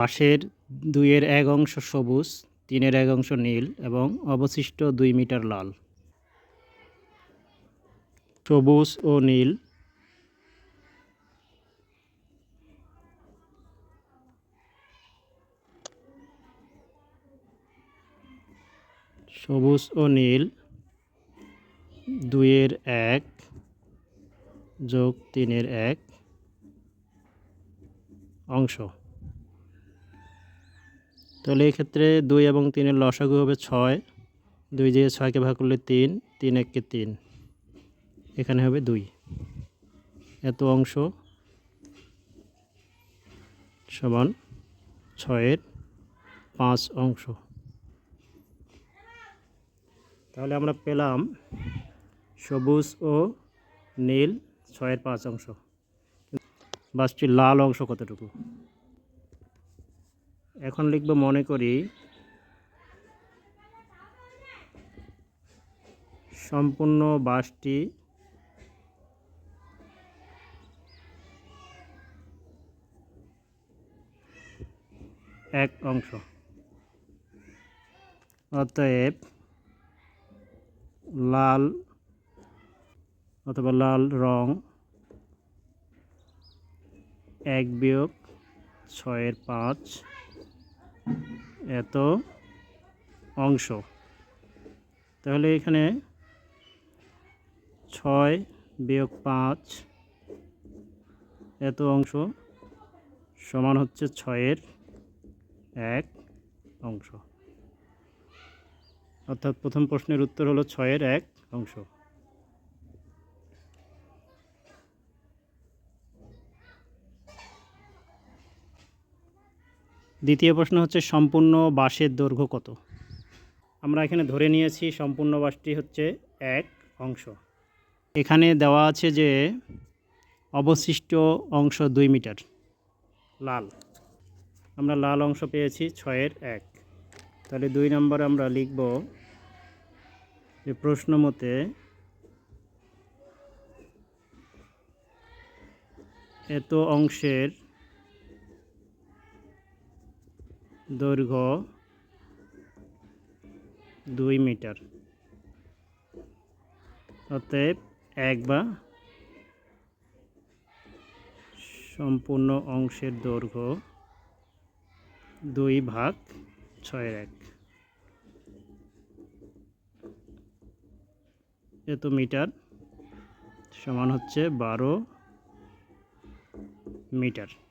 পাশের দুইয়ের এক অংশ সবুজ, তিনের এক অংশ নীল এবং অবশিষ্ট দুই মিটার লাল। সবুজ ও নীল। সবুজ ও নীল। দুইয়ের এক যোগ তিনের এক অংশ। তাহলে এক্ষেত্রে দুই এবং তিনের লসাগু হবে ছয়। দুই দিয়ে ছয়কে ভাগ করলে তিন তিন এককে তিন। এখানে হবে দুই। এত অংশ সমান ছয়ের পাঁচ অংশ। তাহলে আমরা পেলাম সবুজ ও নীল ছয়ের পাঁচ অংশ। বাসটির লাল অংশ কতটুকু? এখন লিখব মনে করি সম্পূর্ণ বাসটি এক অংশ। অতএব লাল অথবা লাল রং এক বিয়োগ ছয়ের পাঁচ এত অংশ। তাহলে এখানে ছয় বিয়োগ পাঁচ এত অংশ সমান হচ্ছে ছয়ের এক অংশ। অর্থাৎ প্রথম প্রশ্নের উত্তর হলো ছয়ের এক অংশ। দ্বিতীয় প্রশ্ন হচ্ছে সম্পূর্ণ বাঁশের দৈর্ঘ্য কত? আমরা এখানে ধরে নিয়েছি সম্পূর্ণ বাঁশটি হচ্ছে এক অংশ। এখানে দেওয়া আছে যে অবশিষ্ট অংশ দুই মিটার, লাল। আমরা লাল অংশ পেয়েছি ছয়ের এক। তাহলে দুই নম্বর আমরা লিখব যে প্রশ্ন মতে এত অংশের দৈর্ঘ্য দুই মিটার। অতএব এক বা সম্পূর্ণ অংশের দৈর্ঘ্য দুই ভাগ ছয়ের এক। এত মিটার সমান হচ্ছে বারো মিটার।